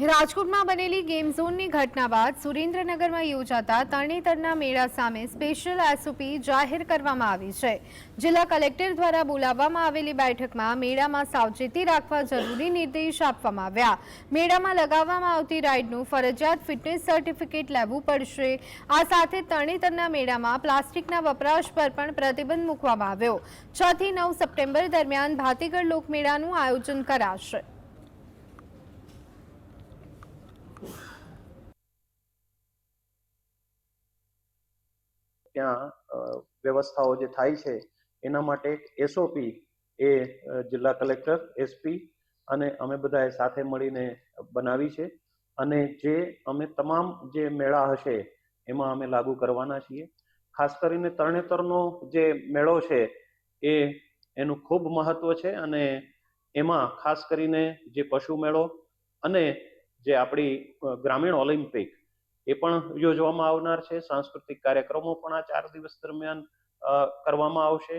રાજકોટમાં બનેલી ગેમ ઝોનની ઘટના બાદ સુરેન્દ્રનગરમાં યોજાતા તરણેતરના મેળા સામે સ્પેશિયલ એસઓપી જાહેર કરવામાં આવી છે. જિલ્લા કલેક્ટર દ્વારા બોલાવવામાં આવેલી બેઠકમાં મેળામાં સાવચેતી રાખવા જરૂરી નિર્દેશ આપવામાં આવ્યા. મેળામાં લગાવવામાં આવતી રાઇડનું ફરજિયાત ફિટનેસ સર્ટિફિકેટ લેવું પડશે. આ સાથે તરણેતરના મેળામાં પ્લાસ્ટિકના વપરાશ પર પણ પ્રતિબંધ મૂકવામાં આવ્યો. છ થી નવ સપ્ટેમ્બર દરમિયાન ભાતીગળ લોકમેળાનું આયોજન કરાશે. ત્યાં વ્યવસ્થાઓ જે થાય છે, એના માટે એસઓપી એ જિલ્લા કલેક્ટર એસપી અને અમે બધાએ સાથે મળીને બનાવી છે. અને જે અમે તમામ જે મેળા હશે, એમાં અમે લાગુ કરવાના છીએ. ખાસ કરીને તરણેતરનો જે મેળો છે, એ, એનું ખૂબ મહત્વ છે અને એમાં ખાસ કરીને જે પશુ મેળો અને જે આપણી ગ્રામીણ ઓલિમ્પિક, એ પણ યોજવામાં આવનાર છે. સાંસ્કૃતિક કાર્યક્રમો પણ આ ચાર દિવસ દરમિયાન કરવામાં આવશે.